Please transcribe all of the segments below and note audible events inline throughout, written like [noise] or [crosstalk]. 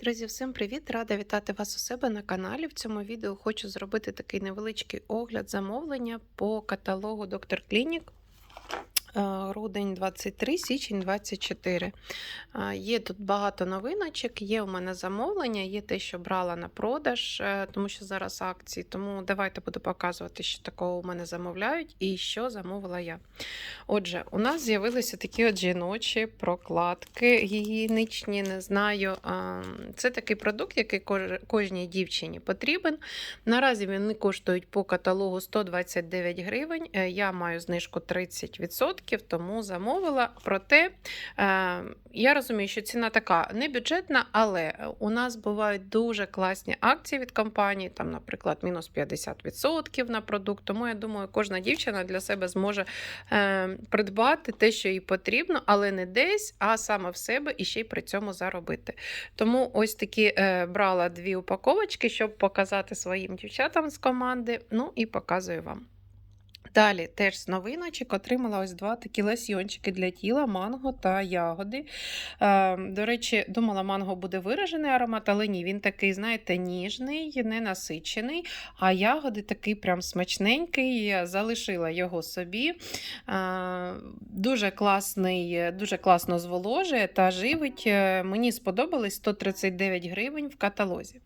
Друзі, всім привіт! Рада вітати вас у себе на каналі. В цьому відео хочу зробити такий невеличкий огляд замовлення по каталогу Доктор Клінік. Е, Грудень 23, січень 24. Е, Є тут багато новиночок, є у мене замовлення, є те, що брала на продаж, е, тому що зараз акції. Тому давайте буду показувати, що такого у мене замовляють і що замовила я. Отже, у нас з'явилися такі от жіночі прокладки гігієнічні, не знаю. Це такий продукт, який кожній дівчині потрібен. Наразі вони коштують по каталогу 129 гривень. Я маю знижку 30%, тому замовила. Проте е, я розумію, що ціна така не бюджетна, але у нас бувають дуже класні акції від компанії, там, наприклад, мінус 50% на продукт. Тому я думаю, кожна дівчина для себе зможе е, придбати те, що їй потрібно, але не десь, а саме в себе і ще й при цьому заробити. Тому ось такі е, брала дві упаковочки, щоб показати своїм дівчатам з команди. Ну і показую вам. Далі теж з новиночок отримала ось два такі лосьйончики для тіла, манго та ягоди. Е, до речі, думала, манго буде виражений аромат, але ні, він такий, знаєте, ніжний, ненасичений, а ягоди такий прям смачненький. Я залишила його собі. Е, дуже класний, дуже класно зволожує та живить. Е, Мені сподобались 139 гривень в каталозі.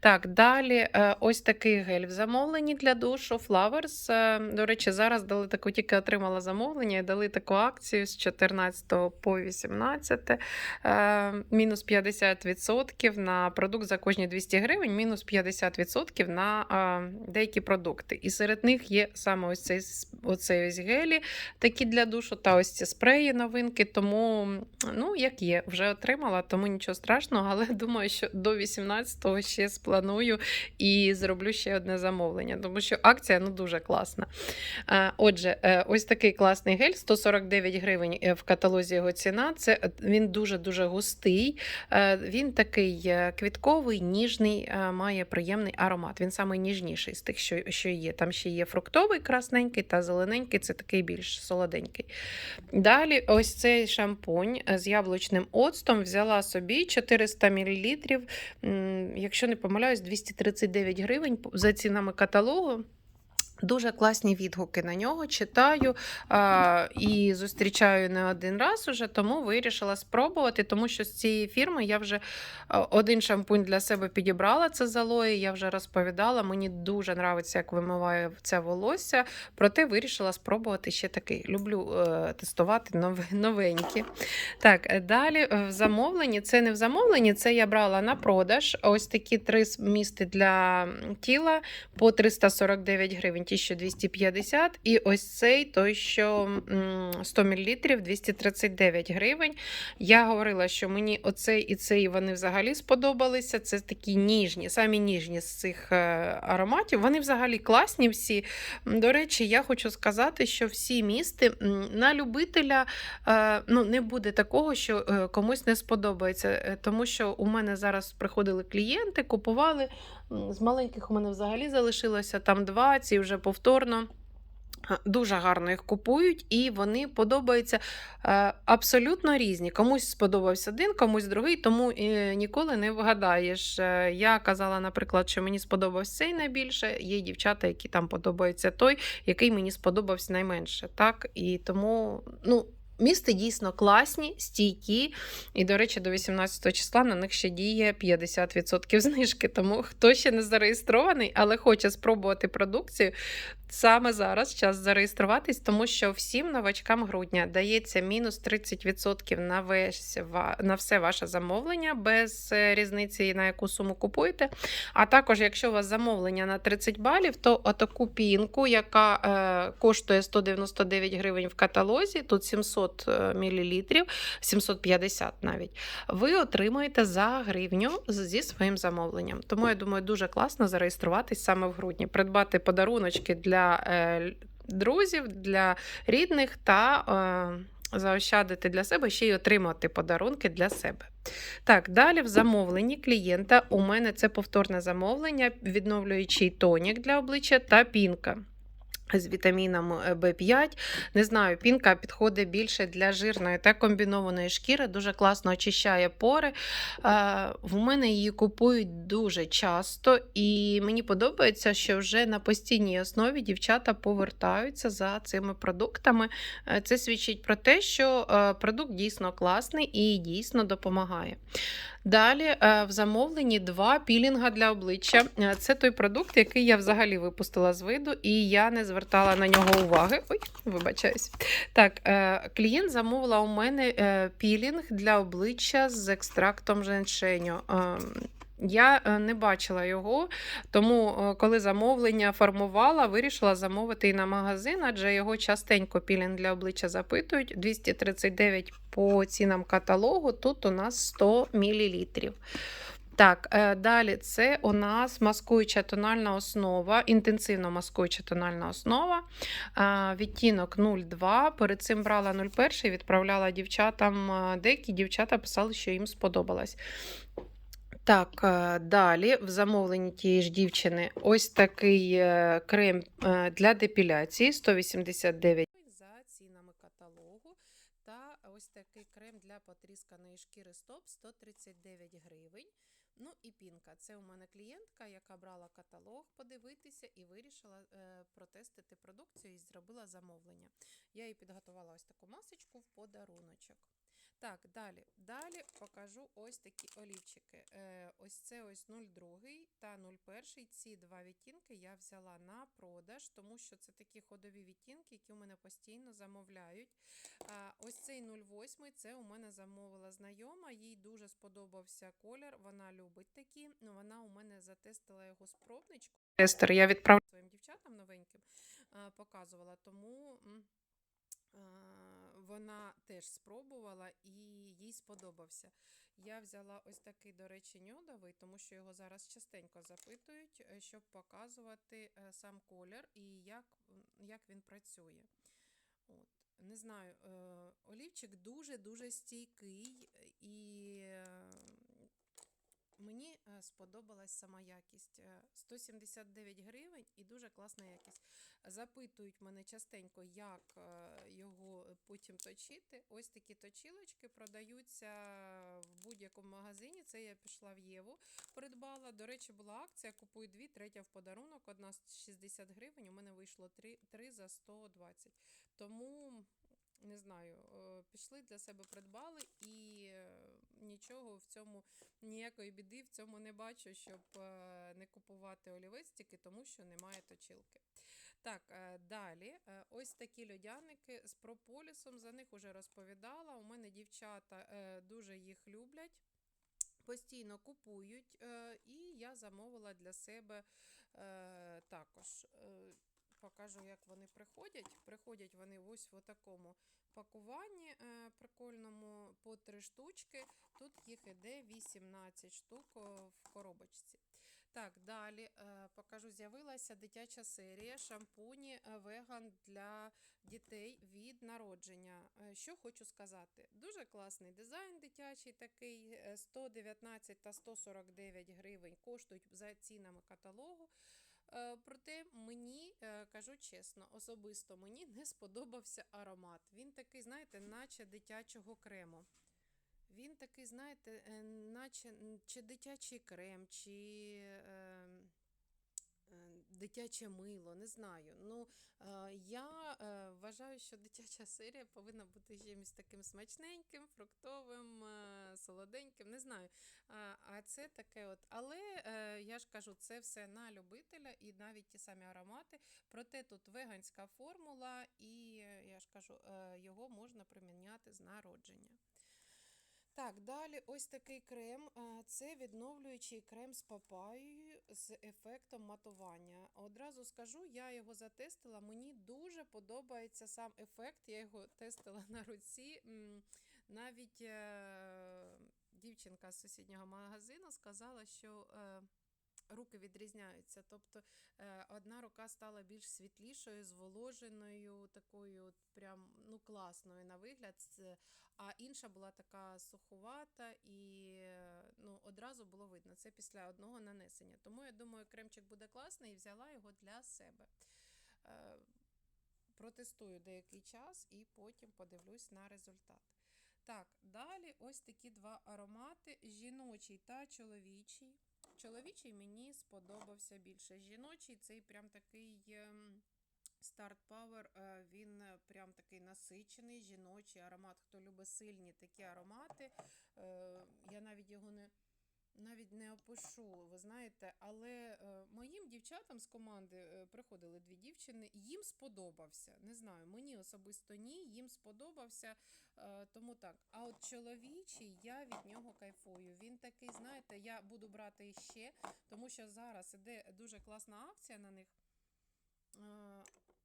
Так, далі ось такий гель в замовленні для душу Flowers. До речі, зараз дали таку, тільки отримала замовлення і дали таку акцію з 14 по 18. е, Мінус 50% на продукт за кожні 200 гривень, мінус 50% на е, деякі продукти. І серед них є саме ось цей, оцей ось гелі, такі для душу, та ось ці спреї новинки. Тому, ну, як є, вже отримала, тому нічого страшного, але [laughs] думаю, що до 18-го ще спланую і зроблю ще одне замовлення, тому що акція ну, дуже класна. Отже, е, ось такий класний гель, 149 гривень е, в каталозі його ціна. Це е, він дуже-дуже густий. Він такий квітковий, ніжний, має приємний аромат. Він найніжніший з тих, що, що є. Там ще є фруктовий, красненький та зелененький, це такий більш солоденький. Далі, ось цей шампунь з яблучним оцтом взяла собі 400 мл. Якщо не помиляюсь, 239 гривень за цінами каталогу. Дуже класні відгуки на нього читаю а, і зустрічаю не один раз уже, тому вирішила спробувати, тому що з цієї фірми я вже один шампунь для себе підібрала. Це з алої, я вже розповідала. Мені дуже подобається, як вимиває це волосся. Проте вирішила спробувати ще такий. Люблю е, тестувати нове- новенькі. Так, е, далі в замовленні. Це не в замовленні, це я брала на продаж. Ось такі три місти для тіла по 349 гривень, ті, що 250. І ось цей, той, що 100 мл, 239 гривень. Я говорила, що мені оцей і цей вони взагалі сподобалися. Це такі ніжні, самі ніжні з цих е, ароматів. Вони взагалі класні всі. До речі, я хочу сказати, що всі місти на любителя е, ну, не буде такого, що е, комусь не сподобається. Тому що у мене зараз приходили клієнти, купували. З маленьких у мене взагалі залишилося там два, ці вже повторно. Дуже гарно їх купують, і вони подобаються е, абсолютно різні. Комусь сподобався один, комусь другий, тому е, ніколи не вгадаєш. Е, Я казала, наприклад, що мені сподобався цей найбільше. Є дівчата, які там подобається той, який мені сподобався найменше. Так? І тому, ну. Місти дійсно класні, стійкі, і, до речі, до 18 числа на них ще діє 50% знижки. Тому хто ще не зареєстрований, але хоче спробувати продукцію, саме зараз час зареєструватись, тому що всім новачкам грудня дається мінус 30% на, весь, на все ваше замовлення без е, різниці, на яку суму купуєте. А також, якщо у вас замовлення на 30 балів, то отаку пінку, яка е, коштує 199 гривень в каталозі, тут 700 мл, 750 навіть, ви отримуєте за гривню зі своїм замовленням. Тому я думаю, дуже класно зареєструватись саме в грудні, придбати подаруночки для е, друзів, для рідних та. Е, Заощадити для себе ще й отримати подарунки для себе. Так, далі в замовленні клієнта у мене це повторне замовлення, відновлюючий тонік для обличчя та пінка. З вітаміном е, В5. Не знаю, пінка підходить більше для жирної та комбінованої шкіри, дуже класно очищає пори. Е, В мене її купують дуже часто, і мені подобається, що вже на постійній основі дівчата повертаються за цими продуктами. Е, Це свідчить про те, що продукт дійсно класний і дійсно допомагає. Далі е, в замовленні два пілінга для обличчя. Е, Це той продукт, який я взагалі випустила з виду, і я не звертала на нього уваги. Ой, вибачаюсь. Так, е, клієнт замовила у мене пілінг для обличчя з екстрактом женшеню. Я е, не бачила його, тому е, коли замовлення формувала, вирішила замовити і на магазин, адже його частенько пілінг для обличчя запитують. 239 по цінам каталогу, тут у нас 100 мл. Так, е, далі це у нас маскуюча тональна основа, інтенсивно маскуюча тональна основа. Відтінок 02. Перед цим брала 01 відправляла дівчатам. Деякі дівчата писали, що їм сподобалось. Так, е, далі в замовленні тієї ж дівчини ось такий е, крем е, для депіляції 189 за цінами каталогу. Та ось такий крем для потрісканої шкіри стоп 139 гривень. Ну і пінка. Це у мене клієнтка, яка брала каталог подивитися і вирішила протестити продукцію і зробила замовлення. Я їй підготувала ось таку масочку в подаруночок. Так, далі. Далі покажу ось такі олівчики. Е, ось це ось 02 та 01. Ці два відтінки я взяла на продаж, тому що це такі ходові відтінки, які у мене постійно замовляють. Ось цей 08 це у мене замовила знайома. Їй дуже сподобався колір. Вона любить такі. Ну, вона у мене затестила його спробничку. Тестер я відправляю своїм дівчатам новеньким, показувала, тому. Вона теж спробувала і їй сподобався. Я взяла ось такий, до речі, нюдовий, тому що його зараз частенько запитують, е, щоб показувати е, сам колір і як, як він працює. От. Не знаю, е, олівчик дуже-дуже стійкий, і мені е, сподобалась сама якість. Е, 179 гривень і дуже класна якість. Запитують мене частенько, як е, його потім точити. Ось такі точилочки продаються в будь-якому магазині. Це я пішла в Єву, придбала. До речі, була акція: купуй дві, третя в подарунок, одна з 60 гривень. У мене вийшло три, три за 120. Тому. Не знаю, е, пішли для себе придбали і е, нічого в цьому, ніякої біди в цьому не бачу, щоб е, не купувати олівець тільки тому, що немає точилки. Так, е, далі. е, Ось такі льодяники з прополісом. За них уже розповідала. У мене дівчата дуже їх люблять. Постійно купують, і я замовила для себе також. Покажу, як вони приходять. Приходять вони ось в такому пакуванні е, прикольному по три штучки. Тут їх іде 18 штук в коробочці. Так, далі е, покажу, з'явилася дитяча серія шампуні е, веган для дітей від народження. Е, Що хочу сказати? Дуже класний дизайн дитячий, такий е, 119 та 149 гривень коштують за цінами каталогу. Е, Проте мені, е, кажу чесно, особисто мені не сподобався аромат. Він такий, знаєте, наче дитячого крему. Він такий, знаєте, е, наче чи дитячий крем, чи дитяче мило, не знаю. Ну, е, я е, вважаю, що дитяча серія повинна бути чимось таким смачненьким, фруктовим, е, солоденьким, не знаю. А, це таке от. Але я ж кажу, це все на любителя і навіть ті самі аромати. Проте тут веганська формула, і я ж кажу, його можна приміняти з народження. Так, далі ось такий крем. Це відновлюючий крем з папайєю з ефектом матування. Одразу скажу, я його затестила. Мені дуже подобається сам ефект. Я його тестила на руці. Навіть е, дівчинка з сусіднього магазину сказала, що е, руки відрізняються. Тобто е, одна рука стала більш світлішою, зволоженою, такою прям ну, класною на вигляд. А інша була така суховата і ну, одразу було видно. Це після одного нанесення. Тому я думаю, кремчик буде класний і взяла його для себе. Е, протестую деякий час і потім подивлюсь на результат. Так, далі ось такі два аромати: жіночий та чоловічий. Чоловічий мені сподобався більше. Жіночий цей прям такий. старт Павер. Е, він прям такий насичений, жіночий аромат. Хто любить сильні такі аромати, е, я навіть його не. Навіть не опишу, ви знаєте, але е, моїм дівчатам з команди е, приходили дві дівчини, їм сподобався. Не знаю, мені особисто ні, їм сподобався. Е, тому так. А от чоловічий, я від нього кайфую. Він такий, знаєте, я буду брати іще, тому що зараз іде дуже класна акція на них.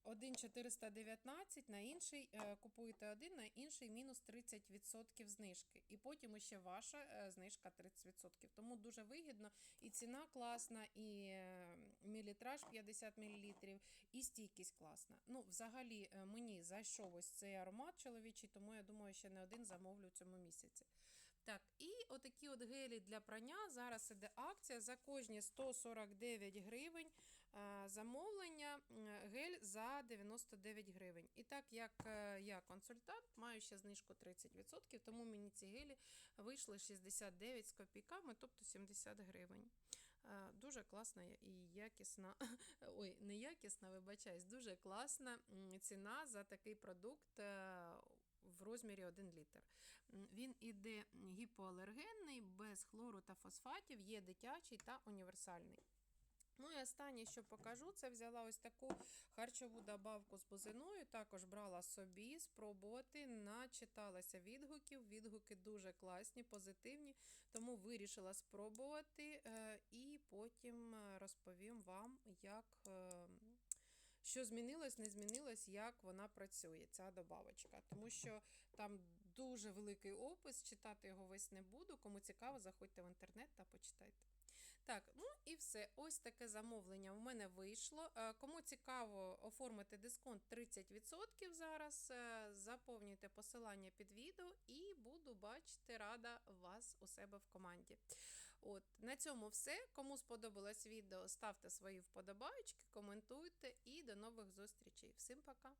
Один 419, на інший е, купуєте один, на інший мінус 30% знижки. І потім ще ваша е, знижка 30%. Тому дуже вигідно. І ціна класна, і е, мілітраж 50 мл, і стійкість класна. Ну, взагалі, мені зайшов ось цей аромат чоловічий, тому я думаю, ще не один замовлю в цьому місяці. Так, і отакі от гелі для прання. Зараз іде акція за кожні 149 гривень замовлення. Гель за 99 гривень. І так як е, я консультант, маю ще знижку 30%, тому мені ці гелі вийшли 69 з копійками, тобто 70 гривень. Е, Дуже класна і якісна, [laughs] ой, не якісна, вибачаюсь, дуже класна ціна за такий продукт. е, В розмірі 1 літр. Він іде гіпоалергенний, без хлору та фосфатів, є дитячий та універсальний. Ну і останнє, що покажу, це взяла ось таку харчову добавку з бузиною. Також брала собі спробувати, начиталася відгуків. Відгуки дуже класні, позитивні, тому вирішила спробувати е, і потім е, розповім вам, як. е, Що змінилось, не змінилось, як вона працює, ця добавочка. Тому що там дуже великий опис, читати його весь не буду. Кому цікаво, заходьте в інтернет та почитайте. Все. Ось таке замовлення в мене вийшло. Е, Кому цікаво оформити дисконт 30% зараз, е, заповнюйте посилання під відео і буду бачити рада вас у себе в команді. От, на цьому все. Кому сподобалось відео, ставте свої вподобайки, коментуйте і до нових зустрічей. Всім пока!